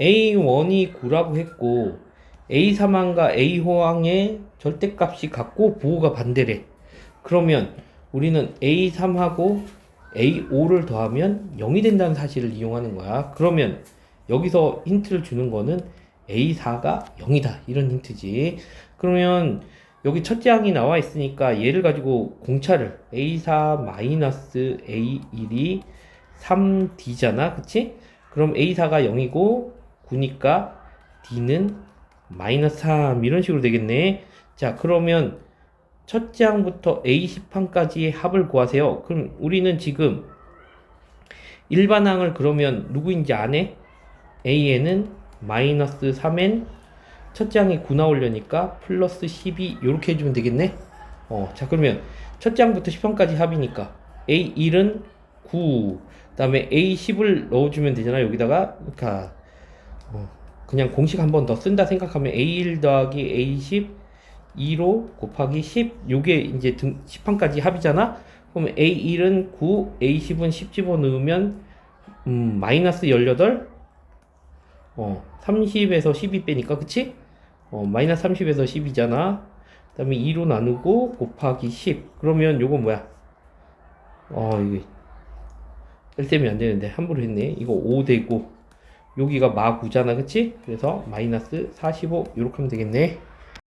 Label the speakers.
Speaker 1: A1이 9라고 했고 A3항과 A호항의 절대값이 같고 부호가 반대래. 그러면 우리는 A3하고 A5를 더하면 0이 된다는 사실을 이용하는 거야. 그러면 여기서 힌트를 주는 거는 A4가 0이다. 이런 힌트지. 그러면 여기 첫째 항이 나와 있으니까 얘를 가지고 공차를 A4 마이너스 A1이 3D잖아. 그치? 그럼 A4가 0이고 9니까 D는 마이너스 3 이런 식으로 되겠네. 자, 그러면 첫째 항부터 A10항까지의 합을 구하세요. 그럼 우리는 지금 일반 항을 그러면 누구인지 아네? A에는 마이너스 3n 첫째 항이 9 나오려니까 플러스 12 이렇게 해주면 되겠네. 어, 자 그러면 첫째 항부터 10항까지 합이니까 A1은 9 그 다음에 A10을 넣어주면 되잖아 여기다가 그러니까 어, 그냥 공식 한 번 더 쓴다 생각하면 A1 더하기 A10 2로 곱하기 10 요게 이제 등 10항까지 합이잖아? 그러면 A1은 9 A10은 10 집어넣으면 음, 마이너스 18 어, 30에서 12 빼니까 그치? 어, 마이너스 30에서 10이잖아. 그 다음에 2로 나누고 곱하기 10 그러면 요거 뭐야? 어 이게 뺄셈이 안 되는데 함부로 했네. 이거 5 되고 여기가 마 9잖아 그치? 그래서 마이너스 45 이렇게 하면 되겠네